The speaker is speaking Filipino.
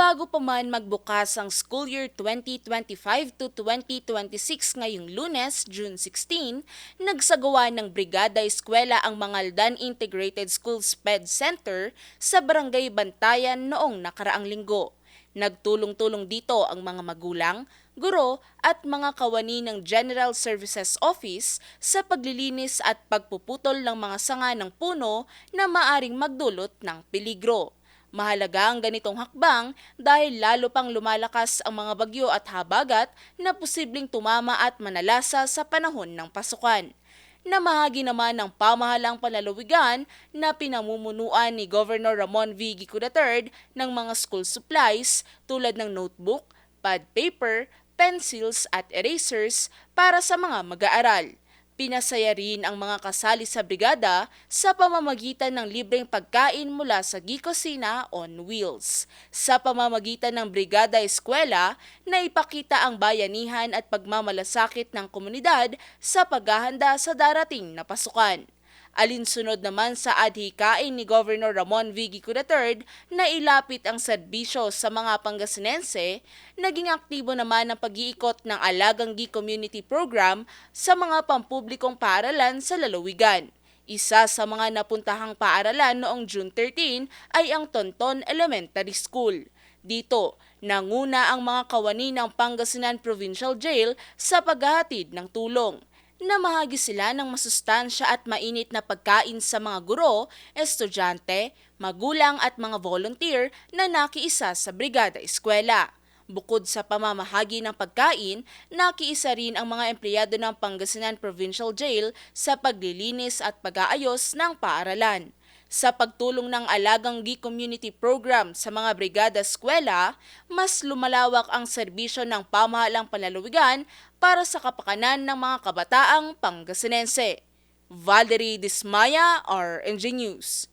Bago pa man magbukas ang school year 2025 to 2026 ngayong lunes, June 16, nagsagawa ng Brigada Eskwela ang Mangaldan Integrated School SPED Center sa Barangay Bantayan noong nakaraang linggo. Nagtulong-tulong dito ang mga magulang, guro at mga kawani ng General Services Office sa paglilinis at pagpuputol ng mga sanga ng puno na maaring magdulot ng peligro. Mahalaga ang ganitong hakbang dahil lalo pang lumalakas ang mga bagyo at habagat na posibleng tumama at manalasa sa panahon ng pasukan. Namahagi naman ng pamahalang panlalawigan na pinamumunuan ni Governor Ramon V. Gico III ng mga school supplies tulad ng notebook, pad paper, pencils at erasers para sa mga mag-aaral. Pinasaya rin ang mga kasali sa brigada sa pamamagitan ng libreng pagkain mula sa Gicosina on Wheels. Sa pamamagitan ng Brigada Eskwela, na ipakita ang bayanihan at pagmamalasakit ng komunidad sa paghahanda sa darating na pasukan. Alinsunod naman sa adhikain ni Governor Ramon V. Gico III na ilapit ang serbisyo sa mga Pangasinense, naging aktibo naman ang pag-iikot ng Alagang Gi Community Program sa mga pampublikong paaralan sa lalawigan. Isa sa mga napuntahang paaralan noong June 13 ay ang Tonton Elementary School. Dito, nanguna ang mga kawani ng Pangasinan Provincial Jail sa paghahatid ng tulong na mahagi sila ng masustansya at mainit na pagkain sa mga guro, estudyante, magulang at mga volunteer na nakiisa sa Brigada Eskwela. Bukod sa pamamahagi ng pagkain, nakiisa rin ang mga empleyado ng Pangasinan Provincial Jail sa paglilinis at pag-aayos ng paaralan sa pagtulong ng Alagang Gi Community Program sa mga brigada eskwela, mas lumalawak ang serbisyo ng pamahalang panlalawigan para sa kapakanan ng mga kabataang Pangasinense. Valerie Dismaya, RNG News.